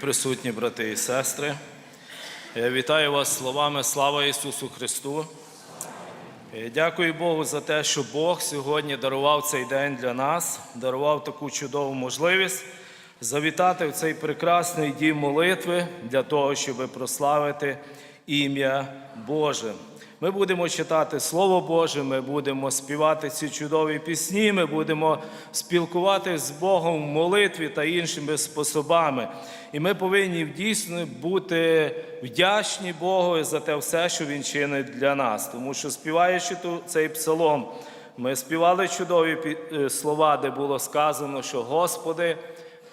присутні брати і сестри, я вітаю вас словами слава Ісусу Христу. Е, Дякую Богу за те, що Бог сьогодні дарував цей день для нас, дарував таку чудову можливість завітати в цей прекрасний дім молитви для того, щоб прославити ім'я Боже. Ми будемо читати Слово Боже, ми будемо співати ці чудові пісні, ми будемо спілкуватися з Богом в молитві та іншими способами. І ми повинні дійсно бути вдячні Богу за те все, що Він чинить для нас. Тому що співаючи цей псалом, ми співали чудові е, слова, де було сказано, що Господи,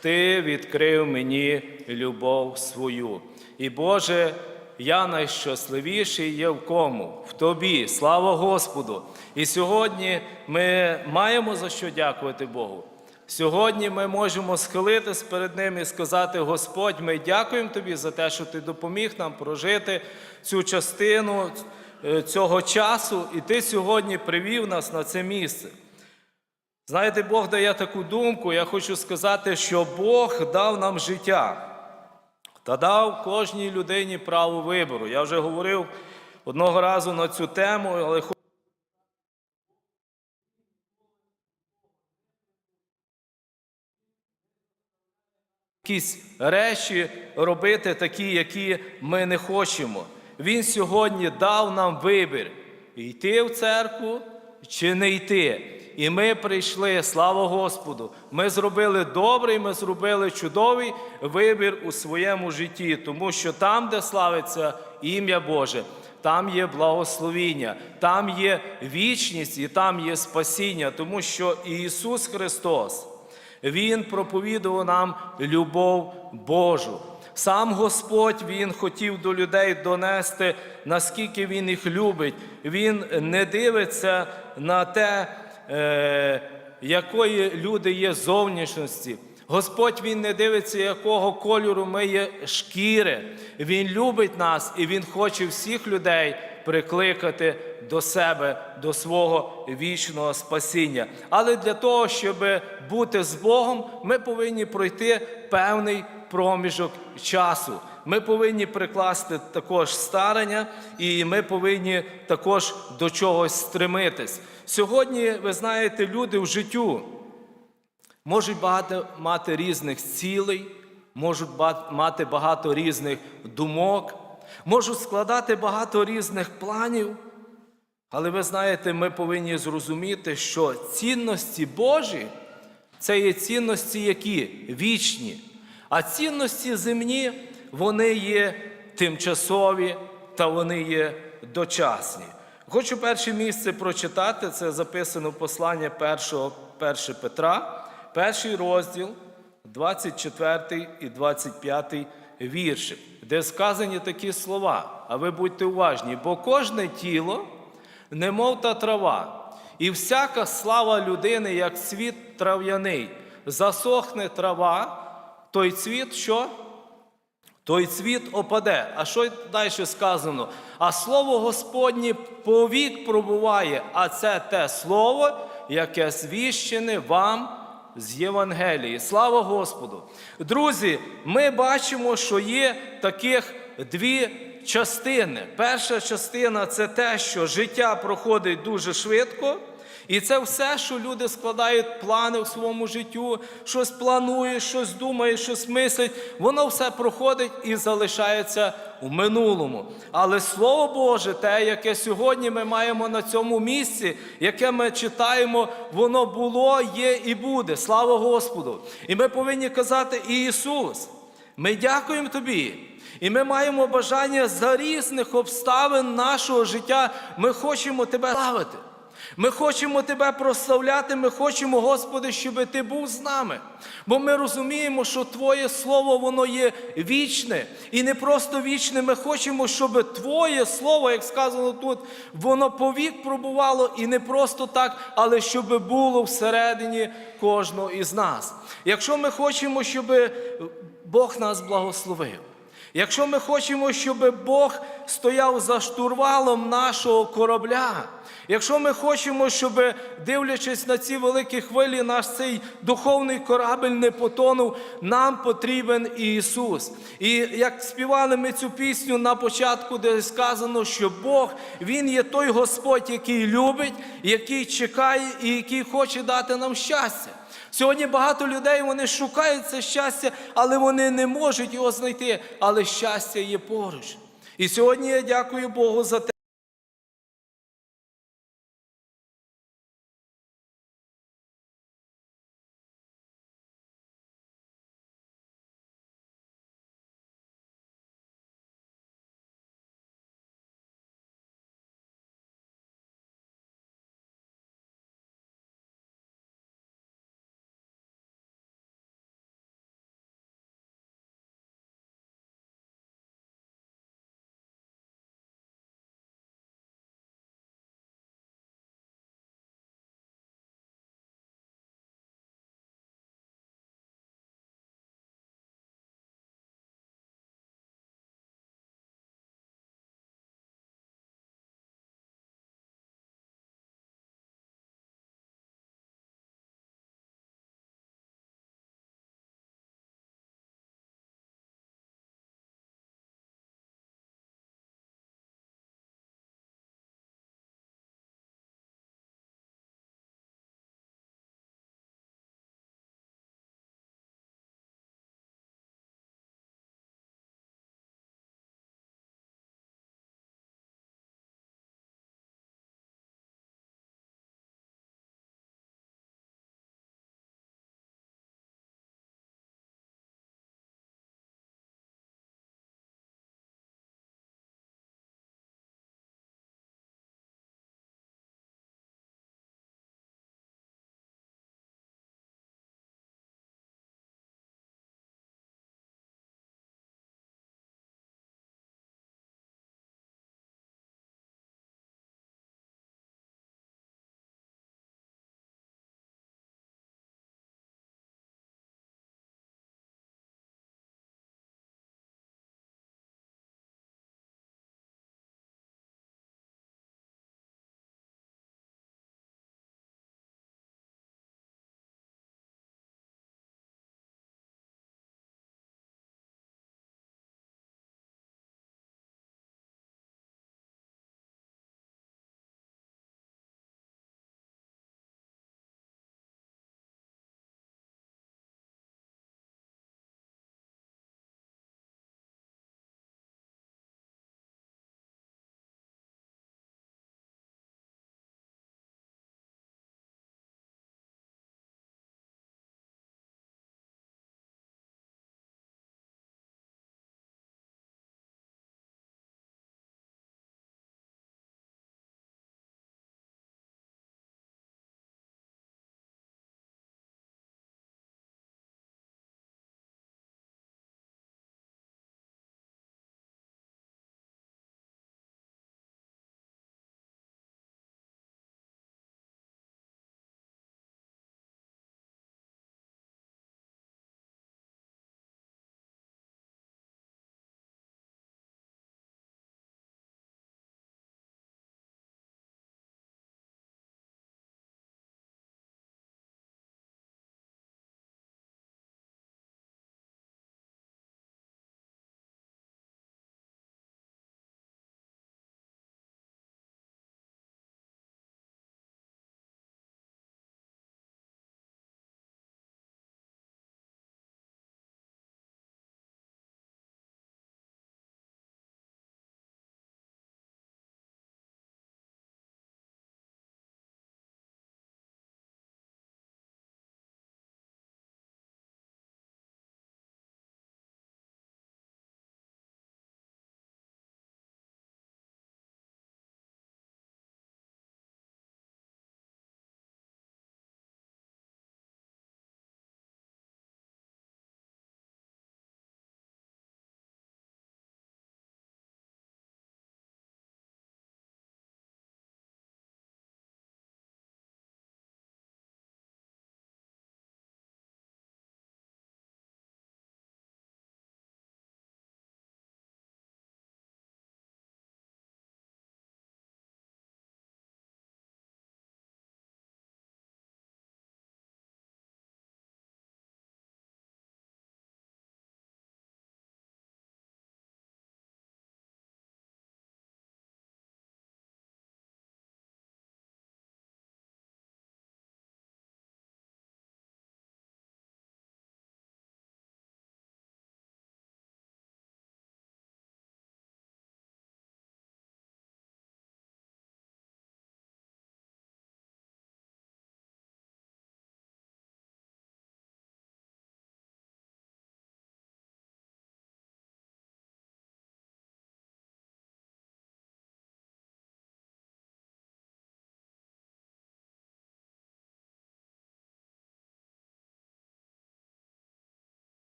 Ти відкрив мені любов свою. І Боже, я найщасливіший є в кому? В тобі. Слава Господу! І сьогодні ми маємо за що дякувати Богу. Сьогодні ми можемо схилитись перед Ним і сказати: Господь, ми дякуємо Тобі за те, що Ти допоміг нам прожити цю частину е, цього часу, і Ти сьогодні привів нас на це місце. Знаєте, Бог дає таку думку, я хочу сказати, що Бог дав нам життя та дав кожній людині право вибору. Я вже говорив одного разу на цю тему, але якісь речі робити такі, які ми не хочемо. Він сьогодні дав нам вибір йти в церкву чи не йти. І ми прийшли, слава Господу. Ми зробили добрий, ми зробили чудовий вибір у своєму житті, тому що там, де славиться ім'я Боже, там є благословіння, там є вічність і там є спасіння, тому що Ісус Христос. Він проповідував нам любов Божу. Сам Господь Він хотів до людей донести, наскільки Він їх любить. Він не дивиться на те, е, якої люди є зовнішності. Господь Він не дивиться, якого кольору ми є шкіри. Він любить нас і Він хоче всіх людей прикликати до себе, до свого вічного спасіння. Але для того, щоб бути з Богом, ми повинні пройти певний проміжок часу. Ми повинні прикласти також старання, і ми повинні також до чогось стремитись. Сьогодні, ви знаєте, люди в життю можуть багато мати різних цілей, можуть мати багато різних думок, можуть складати багато різних планів. Але ви знаєте, ми повинні зрозуміти, що цінності Божі це є цінності, які вічні, а цінності земні вони є тимчасові та вони є дочасні. Хочу перше місце прочитати, це записано в посланні 1, 1 Петра, перший розділ, 24 і 25 вірші, де сказані такі слова. А ви будьте уважні, бо кожне тіло немов та трава, і всяка слава людини, як цвіт трав'яний, засохне трава, той цвіт що? Той цвіт опаде. А що далі сказано? А слово Господнє повік пробуває, а це те слово, яке звіщене вам з Євангелії. Слава Господу! Друзі, ми бачимо, що є таких дві частини. Перша частина це те, що життя проходить дуже швидко. І це все, що люди складають плани в своєму життю, щось планують, щось думають, щось мислять, воно все проходить і залишається у минулому. Але Слово Боже, те, яке сьогодні ми маємо на цьому місці, яке ми читаємо, воно було, є і буде. Слава Господу! І ми повинні казати Ісус, ми дякуємо Тобі. І ми маємо бажання за різних обставин нашого життя. Ми хочемо тебе славити. Ми хочемо Тебе прославляти, ми хочемо, Господи, щоб Ти був з нами. Бо ми розуміємо, що Твоє Слово воно є вічне. І не просто вічне. Ми хочемо, щоб Твоє Слово, як сказано тут, воно повік пробувало і не просто так, але щоб було всередині кожного із нас. Якщо ми хочемо, щоб Бог нас благословив. Якщо ми хочемо, щоб Бог стояв за штурвалом нашого корабля, якщо ми хочемо, щоб, дивлячись на ці великі хвилі, наш цей духовний корабель не потонув, нам потрібен Ісус. І як співали ми цю пісню на початку, де сказано, що Бог, Він є той Господь, який любить, який чекає і який хоче дати нам щастя. Сьогодні багато людей вони шукають це щастя, але вони не можуть його знайти. Але щастя є поруч. І сьогодні я дякую Богу за те.